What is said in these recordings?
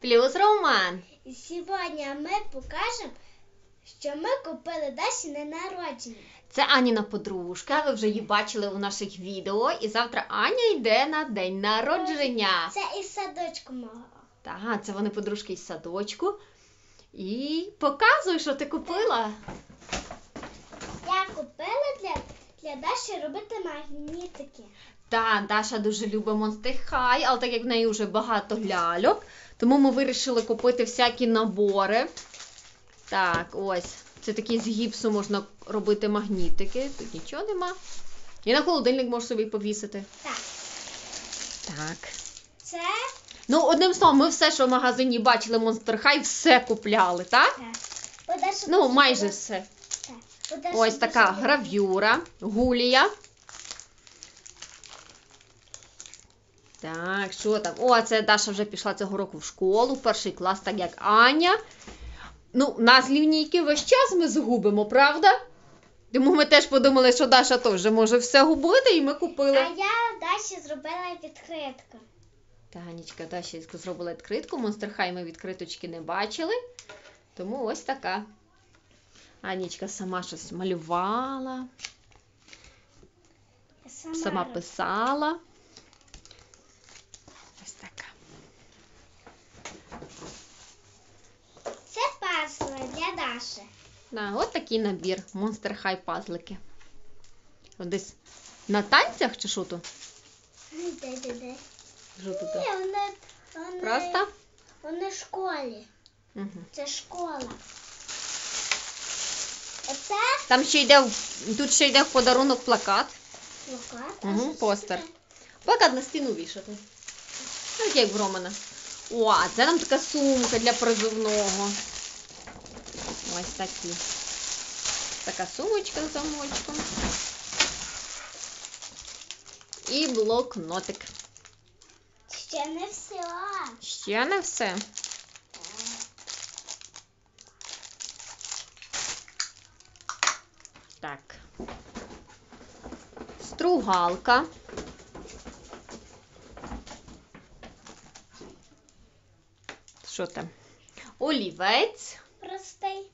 плюс Роман. І сьогодні ми покажемо, що ми купили Даші на народження. Це Аніна подружка. Ви вже її бачили у наших відео. І завтра Аня йде на день народження. Це із садочку мого. Так, це вони подружки із садочку. І показуй, що ти купила. Я купила для, для Даші робити магнітики. Та Даша дуже любить Monster High, але так як в неї вже багато ляльок, тому ми вирішили купити всякі набори. Так, ось. Це такі з гіпсу можна робити магнітики. Тут нічого нема. І на холодильник можеш собі повісити. Так, Так. це Ну, одним словом, ми все, що в магазині бачили Monster High, все купляли, так? так. Ну, майже все. так. Ось така гравюра, гулія. Так, що там? О, це Даша вже пішла цього року в школу, перший клас, так як Аня. Ну, нас лінійки весь час ми згубимо, правда? Тому ми теж подумали, що Даша теж може все губити, і ми купили. А я Даші зробила відкритку. Танечка Даша зробила відкритку. Monster High ми відкриточки не бачили. Тому ось така. Анічка сама щось малювала. Сама, сама писала. Ось така. Це пазли На, от такий набір. Monster High пазлики. От десь на танцях чи що то? Що тут? Ні, вони, вони, Просто? вони в школі. Угу. Це школа. Оце Там ще йде, в- тут ще йде в подарунок плакат. плакат. а Угу, що постер. Плакат на стіну вішати. Ну, як в Романа. О, а це нам така сумка для призовного. Ось такі. Така сумочка з замочком. І блокнотик. Ще не все. Ще не все. Так. Стругалка. Що там? Олівець. Простий.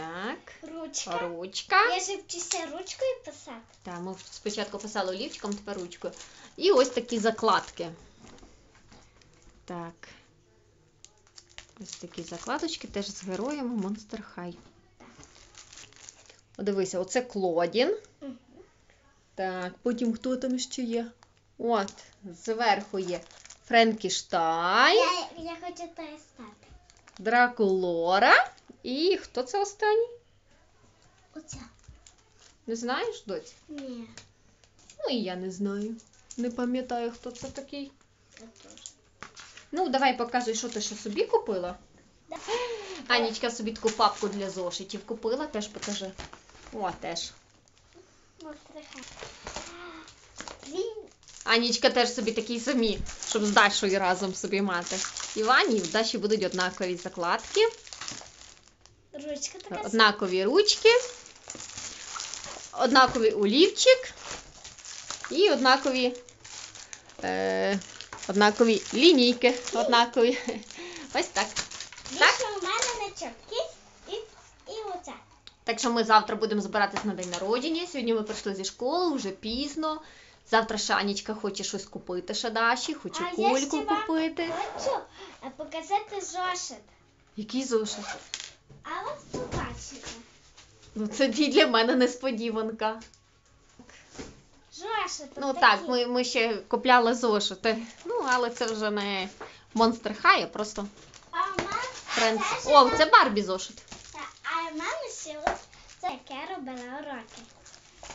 Так. Ручка. Ручка. Я ж вчуся ручкою писати. Так, ми спочатку писали олівчиком, тепер ручкою. І ось такі закладки. Так. Ось такі закладочки теж з героями Monster High. Подивися, оце Клодін. Так, потім хто там ще є? От, зверху є Френкіштайн, Я, я хочу те стати. Дракулора. І хто це останній? Оця. Не знаєш, доць? Ні. Ну і я не знаю. Не пам'ятаю, хто це такий. Це теж. Ну, давай показуй, що ти ще собі купила. Да. Анічка собі таку папку для зошитів купила, теж покажи. О, теж. Анічка теж собі такі самі, щоб з Дашою разом собі мати. І в Ані і в Даші будуть однакові закладки, ручка така. однакові ручки, однаковий олівчик і однакові, е, однакові лінійки. Однакові. Ось так. Більше у мене не чопки і, і оце. Так що ми завтра будемо збиратись на день народження. Сьогодні ми прийшли зі школи, вже пізно. Завтра Шанічка хоче щось купити ще Даші, хоче А я кульку ще вам купити. Хочу е, показати зошит. Який зошит? А от побачите. Ну це для мене несподіванка. Зошит. Ну так, ми, ми ще купляли зошити. Ну, але це вже не Monster High, а просто А мене Friends. це О, я- це Барбі зошит. Та, А у мене ще ось це як я робила уроки.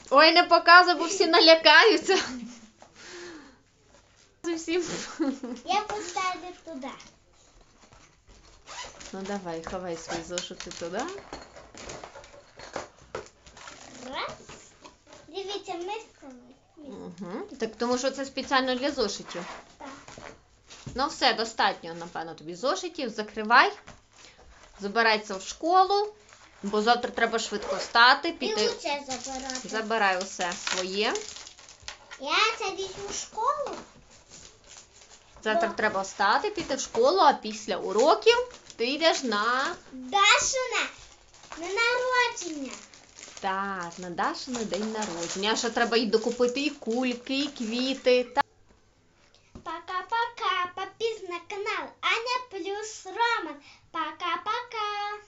Ой, не показуй, бо всі налякаються. Всім. Я поставлю туди. Ну давай, ховай свої зошити туди. Раз. Дивіться, ми склали. Угу. Так тому що це спеціально для зошитів. Так. Ну все, достатньо, напевно, тобі зошитів. Закривай. Забирайся в школу, бо завтра треба швидко встати, І піти. оце забирати. Забирай усе своє. Я це візьму в школу. Завтра треба встати, піти в школу, а після уроків ти йдеш на. Дашина на народження. Так, на Дашина день народження. А ще треба й докупити і кульки, і квіти. Та... Пока-пока. Подписывайтесь на канал Аня плюс Роман. Пока-пока.